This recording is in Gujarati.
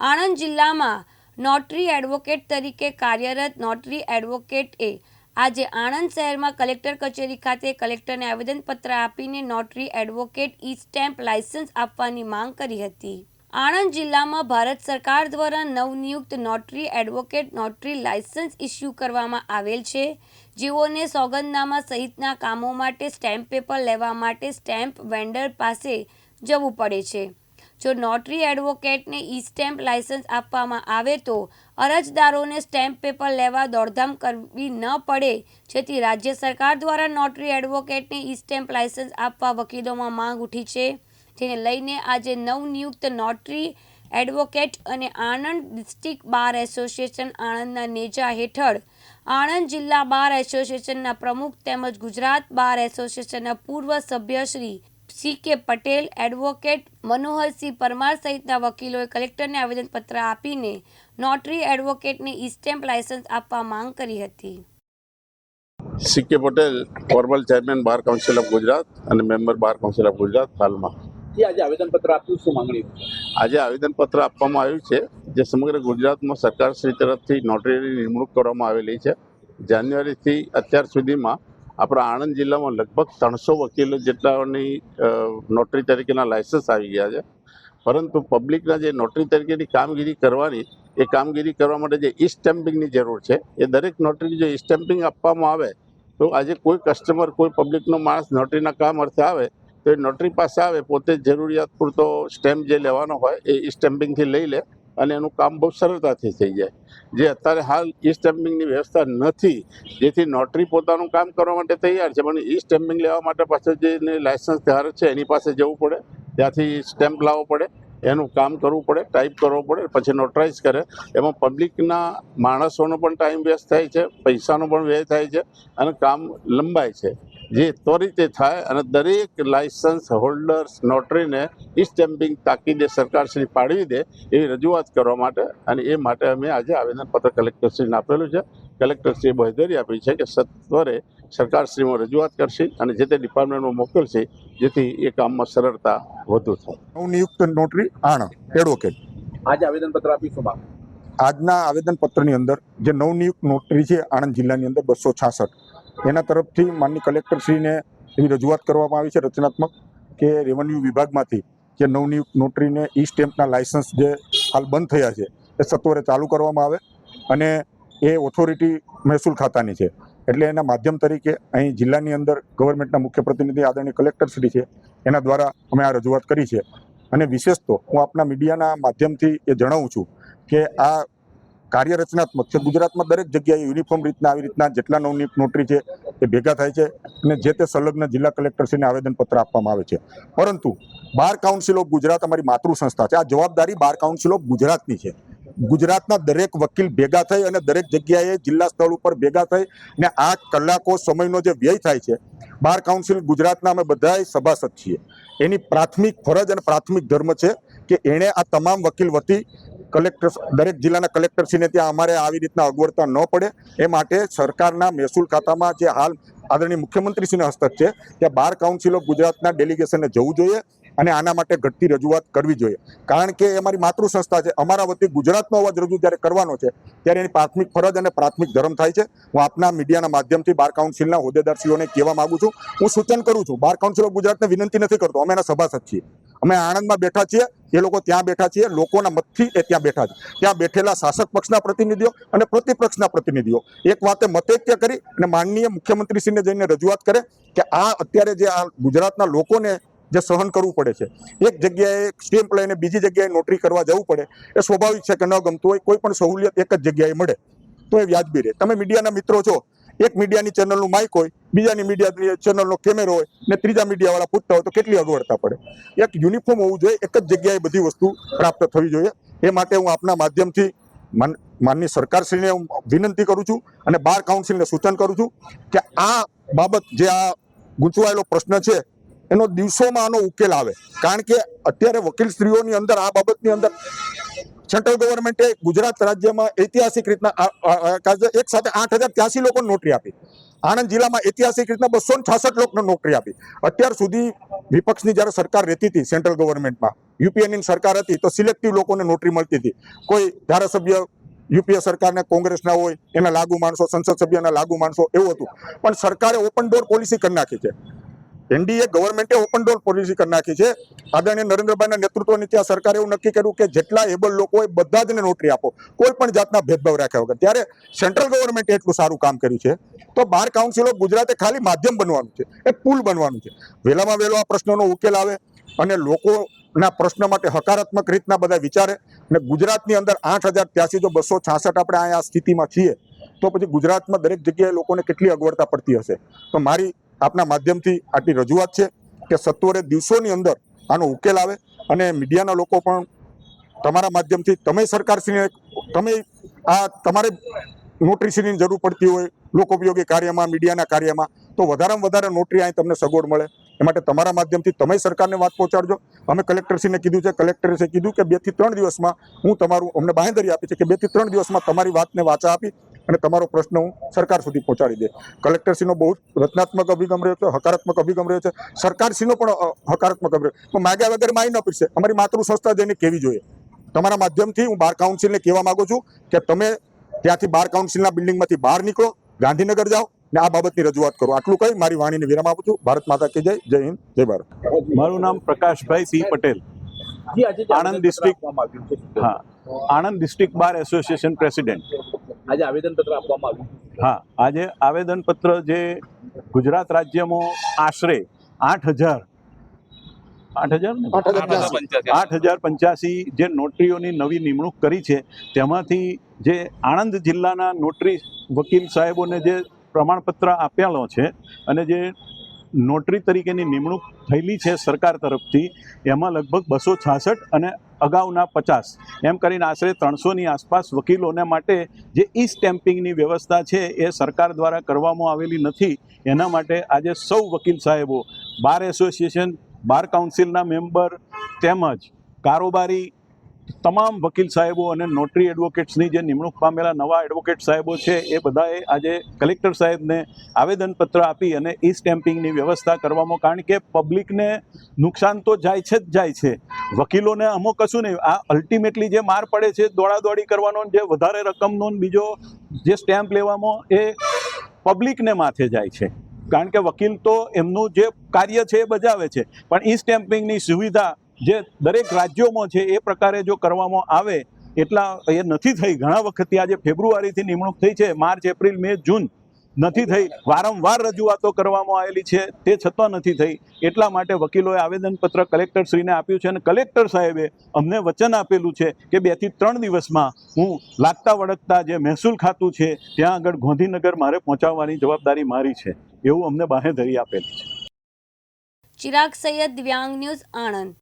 આણંદ જિલ્લામાં નોટરી એડવોકેટ તરીકે કાર્યરત નોટરી એડવોકેટે આજે આણંદ શહેરમાં કલેક્ટર કચેરી ખાતે કલેક્ટરને આવેદનપત્ર આપીને notary advocate e stamp licence આપવાની માંગ કરી હતી. આણંદ જિલ્લામાં ભારત સરકાર દ્વારા નવનિયુક્ત notary advocate notary licence issue કરવામાં આવેલ છે. જેઓને સોગંદનામા સહિતના કામો માટે સ્ટેમ્પ પેપર લેવા માટે સ્ટેમ્પ વેન્ડર પાસે જવું પડે છે. જો નોટરી એડવોકેટને ઈ સ્ટેમ્પ લાયસન્સ આપવામાં આવે તો અરજદારોને સ્ટેમ્પ પેપર લેવા દોડધામ કરવી ન પડે, જેથી રાજ્ય સરકાર દ્વારા નોટરી એડવોકેટને ઈ સ્ટેમ્પ લાયસન્સ આપવા વકીલોમાં માંગ ઉઠી છે. જેને લઈને આજે નવનિયુક્ત નોટરી એડવોકેટ અને આણંદ ડિસ્ટ્રિક્ટ બાર એસોસિએશન આણંદના નેજા હેઠળ, આણંદ જિલ્લા બાર એસોસિએશનના પ્રમુખ તેમજ ગુજરાત બાર એસોસિએશનના પૂર્વ સભ્ય Shri C K Patel advocate Manoharsinh Parmar સહિતના વકીલોએ કલેક્ટરને આવેદનપત્ર આપીને નોટરી એડવોકેટને ઈ સ્ટેમ્પ લાયસન્સ આપવા માંગ કરી હતી. C K Patel former chairman bar council of Gujarat અને member bar council of Gujarat હાલમાં. આજે આવેદનપત્ર આપ્યું શું માંગણી? આજે આવેદનપત્ર આપવામાં આવ્યું છે જે સમગ્ર ગુજરાતમાં સરકારશ્રી તરફથી નોટરીની નિમણૂક કરવામાં આવેલી છે. જાન્યુઆરીથી અત્યાર સુધીમાં આપણા આણંદ જિલ્લામાં લગભગ ત્રણસો વકીલો જેટલાની નોટરી તરીકેના લાયસન્સ આવી ગયા છે. પરંતુ પબ્લિકના જે નોટરી તરીકેની કામગીરી કરવાની, એ કામગીરી કરવા માટે જે ઈ સ્ટેમ્પિંગની જરૂર છે, એ દરેક નોટરી જો ઈ સ્ટેમ્પિંગ આપવામાં આવે, તો આજે કોઈ કસ્ટમર, કોઈ પબ્લિકનો માણસ નોટરીના કામ અર્થે આવે, તો એ નોટરી પાસે આવે, પોતે જરૂરિયાત પૂરતો સ્ટેમ્પ જે લેવાનો હોય, એ સ્ટેમ્પિંગથી લઈ લે અને એનું કામ બહુ સરળતાથી થઈ જાય. જે અત્યારે હાલ ઈ સ્ટેમ્પિંગની વ્યવસ્થા નથી, જેથી નોટરી પોતાનું કામ કરવા માટે તૈયાર છે, પણ ઈ સ્ટેમ્પિંગ લેવા માટે પાછળ જે લાયસન્સ ધારક છે, એની પાસે જવું પડે. ત્યાંથી સ્ટેમ્પ લાવવો પડે, એનું કામ કરવું પડે ટાઈપ કરવો પડે, પછી નોટરાઇઝ કરે. એમાં પબ્લિકના માણસોનો પણ ટાઈમ વેસ્ટ થાય છે, પૈસાનો પણ વ્યય થાય છે, અને કામ લંબાય છે. જે ત્વરિતે થાય અને દરેક લાયસન્સ હોલ્ડર્સ નોટરીને ઈ સ્ટેમ્પિંગ તાકીદે સરકારશ્રી પાડવી દે એવી રજૂઆત કરવા માટે અને એ માટે અમે આજે આવેદનપત્ર કલેક્ટરશ્રીને આપેલું છે. કલેક્ટરશ્રીએ બાંહેધરી આપી છે કે સત્વરે સરકારશ્રીમાં રજૂઆત કરશે અને જે તે ડિપાર્ટમેન્ટમાં મોકલશે જેથી એ કામમાં સરળતા વધુ થાય. નવનિયુક્ત નોટરી આણંદ એડવોકેટ આજે આવેદનપત્ર આપીશું આજના આવેદનપત્રની અંદર જે નવનિયુક્ત નોટરી છે આણંદ જિલ્લાની અંદર બસો છાસઠ, એના તરફથી માનની કલેક્ટરશ્રીને એવી રજૂઆત કરવામાં આવી છે રચનાત્મક કે રેવન્યુ વિભાગમાંથી જે નવનિયુક્ત નોટરીને ઈ સ્ટેમ્પના લાયસન્સ જે હાલ બંધ થયા છે, એ સત્વરે ચાલુ કરવામાં આવે અને એ ઓથોરિટી મહેસૂલ ખાતાની છે. એટલે એના માધ્યમ તરીકે અહીં જિલ્લાની અંદર ગવર્મેન્ટના મુખ્ય પ્રતિનિધિ આદરણીય કલેક્ટરશ્રી છે, એના દ્વારા અમે આ રજૂઆત કરી છે. અને વિશેષ તો હું આપના મીડિયાના માધ્યમથી એ જણાવું છું કે આ કાર્ય રચનાત્મક છે. ગુજરાતમાં દરેક જગ્યાએ યુનિફોર્મ રીતના આવી રીતના જેટલા નવનિયુક્ત નોટરી છે એ ભેગા થાય છે અને જે તે સંલગ્ન જિલ્લા કલેક્ટરશ્રીને આવેદનપત્ર આપવામાં આવે છે. પરંતુ બાર કાઉન્સિલ ઓફ ગુજરાત અમારી માતૃ સંસ્થા છે. આ જવાબદારી બાર કાઉન્સિલ ઓફ ગુજરાતની છે. ગુજરાતના દરેક વકીલ ભેગા થઈ અને દરેક જગ્યાએ જિલ્લા સ્થળ ઉપર ભેગા થઈ ને આ કલાકો સમયનો જે વ્યય થાય છે, બાર કાઉન્સિલ ગુજરાતના અમે બધાય સભાસદ છીએ. એની પ્રાથમિક ફરજ અને પ્રાથમિક ધર્મ છે કે એણે આ તમામ વકીલ વતી કલેક્ટર દરેક જિલ્લાના કલેક્ટરશ્રીને ત્યાં અમારે આવી રીતના અગવડતા ન પડે. એ માટે સરકારના મહેસૂલ ખાતામાં જે હાલ આદરણીય મુખ્યમંત્રીશ્રીના હસ્તક છે, ત્યાં બાર કાઉન્સિલ ઓફ ગુજરાતના ડેલિગેશનને જવું જોઈએ અને આના માટે ઘટતી રજૂઆત કરવી જોઈએ. કારણ કે એ અમારી માતૃ સંસ્થા છે. અમારા વતી ગુજરાતનો અવાજ રજૂ જ્યારે કરવાનો છે, ત્યારે એની પ્રાથમિક ફરજ અને પ્રાથમિક ધર્મ થાય છે. હું આપના મીડિયાના માધ્યમથી બાર કાઉન્સિલના હોદ્દેદારશ્રીઓને કહેવા માગું છું. હું સૂચન કરું છું, બાર કાઉન્સિલ ઓફ ગુજરાતને વિનંતી નથી કરતો. અમે એના સભાસદ છીએ. અમે આણંદમાં બેઠા છીએ, એ લોકો ત્યાં બેઠા છીએ, લોકોના મતથી એ ત્યાં બેઠા છે. ત્યાં બેઠેલા શાસક પક્ષના પ્રતિનિધિઓ અને પ્રતિપક્ષના પ્રતિનિધિઓ. એક વાતે મતૈક્ય કરી અને માનનીય મુખ્યમંત્રીશ્રીને જઈને રજૂઆત કરે કે આ અત્યારે જે આ ગુજરાતના લોકોને જે સહન કરવું પડે છે. એક જગ્યાએ સ્ટેમ્પ લઈને બીજી જગ્યાએ નોટરી કરવા જવું પડે, એ સ્વાભાવિક છે કે ન ગમતું હોય, કોઈ પણ સહુલિયત એક જ જગ્યાએ મળે. તો એ વ્યાજબી રહે. તમે મીડિયાના મિત્રો છો એક મીડિયાની ચેનલનું માઇક હોય, બીજાની મીડિયા ચેનલનો કેમેરો હોય ને ત્રીજા મીડિયાવાળા પૂછતા હોય તો કેટલી અગવડતા પડે? એક યુનિફોર્મ હોવું જોઈએ, એક જ જગ્યાએ બધી વસ્તુ પ્રાપ્ત થવી જોઈએ. એ માટે હું આપના માધ્યમથી માન માનની સરકારશ્રીને હું વિનંતી કરું છું અને બાર કાઉન્સિલને સૂચન કરું છું કે આ બાબત જે આ ગૂંચવાયેલો પ્રશ્ન છે, એનો દિવસોમાં આનો ઉકેલ આવે. કારણ કે અત્યારે વકીલ સ્ત્રીઓની અંદર, આ બાબતની અંદર સેન્ટ્રલ ગવર્મેન્ટે ગુજરાત રાજ્યમાં ઐતિહાસિક રીતના એક સાથે આઠ હજાર ત્યાસી લોકોને નોકરી આપી. આણંદ જિલ્લામાં ઐતિહાસિક રીતના બસો છાસઠ લોકોને નોકરી આપી. અત્યાર સુધી વિપક્ષની જ્યારે સરકાર રહેતી હતી સેન્ટ્રલ ગવર્મેન્ટમાં યુપીએની સરકાર હતી તો સિલેક્ટિવ લોકોને નોકરી મળતી હતી. કોઈ ધારાસભ્ય યુપીએ સરકારને, કોંગ્રેસના હોય, એના લાગુ માણસો, સંસદ સભ્યના લાગુ માણસો એવું હતું. પણ સરકારે ઓપન ડોર પોલિસી કરી નાખી છે. એનડીએ ગવર્મેન્ટે ઓપન ડોર પોલિસી કરી નાખી છે. આદરણીય નરેન્દ્રભાઈના નેતૃત્વની ત્યાં સરકારે એવું નક્કી કર્યું કે જેટલા એબલ લોકો હોય બધા જ નોટરી આપો. કોઈ પણ જાતના ભેદભાવ રાખ્યા વગર. ત્યારે સેન્ટ્રલ ગવર્મેન્ટે એટલું સારું કામ કર્યું છે. તો બાર કાઉન્સિલો ગુજરાતે ખાલી માધ્યમ બનવાનું છે. એ પુલ બનવાનું છે. વહેલામાં વહેલો આ પ્રશ્નોનો ઉકેલ આવે અને લોકોના પ્રશ્ન માટે હકારાત્મક રીતના બધા વિચારે અને ગુજરાતની અંદર આઠ હજાર ત્યાસી જો બસો છાસઠ આપણે આ સ્થિતિમાં છીએ, તો પછી ગુજરાતમાં દરેક જગ્યાએ લોકોને કેટલી અગવડતા પડતી હશે? તો મારી આપના માધ્યમથી આટલી રજૂઆત છે કે સત્વરે દિવસોની અંદર આનો ઉકેલ આવે અને મીડિયાના લોકો પણ તમારા માધ્યમથી, તમે સરકારશ્રીને તમે આ તમારે નોટરીશ્રીની જરૂર પડતી હોય લોકોપયોગી કાર્યમાં, મીડિયાના કાર્યમાં તો વધારેમાં વધારે નોટરી અહીં તમને સગવડ મળે. એ માટે તમારા માધ્યમથી તમે સરકારને વાત પહોંચાડજો. અમે કલેક્ટરશ્રીને કીધું છે કલેક્ટરશ્રીએ કીધું કે બેથી ત્રણ દિવસમાં હું તમારું અમને બાંહેધરી આપી છે કે બેથી ત્રણ દિવસમાં તમારી વાતને વાચા આપી અને તમારો પ્રશ્ન હું સરકાર સુધી પહોંચાડી દે. કલેક્ટરશ્રીનો બહુ રચનાત્મક અભિગમ રહ્યો છે, હકારાત્મક અભિગમ રહ્યો છે. સરકારશ્રીનો પણ હકારાત્મક અભિગમ પણ માગ્યા વગર માઈ ન પીરશે અમારી માતૃ સંસ્થા જઈને કેવી જોઈએ? તમારા માધ્યમથી હું બાર કાઉન્સિલને કહેવા માગું છું કે તમે ત્યાંથી બાર કાઉન્સિલના બિલ્ડિંગમાંથી બહાર નીકળો, ગાંધીનગર જાઓ ને આ બાબતની રજૂઆત કરો. આટલું કહી મારી વાણીને વિરામ આપું છું. ભારત માતા કે જય. જય હિન્દ. જય ભારત. મારું નામ પ્રકાશભાઈ સિંહ પટેલ. જી આજે જે આણંદ છે. હા Anand district bar association president. આજે આવેદનપત્ર આપવામાં આવ્યું હા આજે આવેદનપત્ર જે ગુજરાત રાજ્યમાં આશરે આઠ હજાર આઠ હજાર આઠ હજાર આઠ હજાર પંચ્યાસી જે નોટરીઓની નવી નિમણૂક કરી છે તેમાંથી જે આણંદ જિલ્લાના નોટરી વકીલ સાહેબોને જે પ્રમાણપત્ર આપેલો છે અને જે નોટરી તરીકેની નિમણૂક થયેલી છે સરકાર તરફથી, એમાં લગભગ બસો છાસઠ અને અગાઉના પચાસ, એમ કરીને આશરે ત્રણસોની આસપાસ વકીલોને માટે જે ઈ સ્ટેમ્પિંગની વ્યવસ્થા છે એ સરકાર દ્વારા કરવામાં આવેલી નથી. એના માટે આજે સૌ વકીલ સાહેબો, બાર એસોસિએશન, બાર કાઉન્સિલના મેમ્બર તેમજ કારોબારી તમામ વકીલ સાહેબો અને નોટરી એડવોકેટ્સની જે નિમણૂક પામેલા નવા એડવોકેટ સાહેબો છે, એ બધાએ આજે કલેક્ટર સાહેબને આવેદનપત્ર આપી અને ઈ સ્ટેમ્પિંગની વ્યવસ્થા કરવામાં, કારણ કે પબ્લિકને નુકસાન તો જાય છે જ જાય છે. વકીલોને અમુક કશું નહીં, આ અલ્ટિમેટલી જે માર પડે છે, દોડાદોડી કરવાનો જે વધારે રકમનો બીજો જે સ્ટેમ્પ લેવામાં એ પબ્લિકને માથે જાય છે. કારણ કે વકીલ તો એમનું જે કાર્ય છે એ બજાવે છે. પણ ઈ સ્ટેમ્પિંગની સુવિધા જે દરેક રાજ્યોમાં છે, એ પ્રકારે જો કરવામાં આવે, એટલા એ નથી થઈ. ઘણા વખતથી આજે ફેબ્રુઆરીથી નિમણૂક થઈ છે, માર્ચ, એપ્રિલ, મે, જૂન નથી થઈ. વારંવાર રજૂઆતો કરવામાં આવેલી છે, તે છતાં નથી થઈ. એટલા માટે વકીલોએ આવેદનપત્ર કલેક્ટરશ્રીને આપ્યું છે અને કલેક્ટર સાહેબે અમને વચન આપેલું છે કે બેથી ત્રણ દિવસમાં હું લાગતા વળગતા જે મહેસૂલ ખાતું છે, ત્યાં આગળ ગાંધીનગર મારે પહોંચાડવાની જવાબદારી મારી છે, એવું અમને બાહેધરી આપેલી છે. ચિરાગ સૈયદ દિવ્યાંગ ન્યૂઝ આણંદ.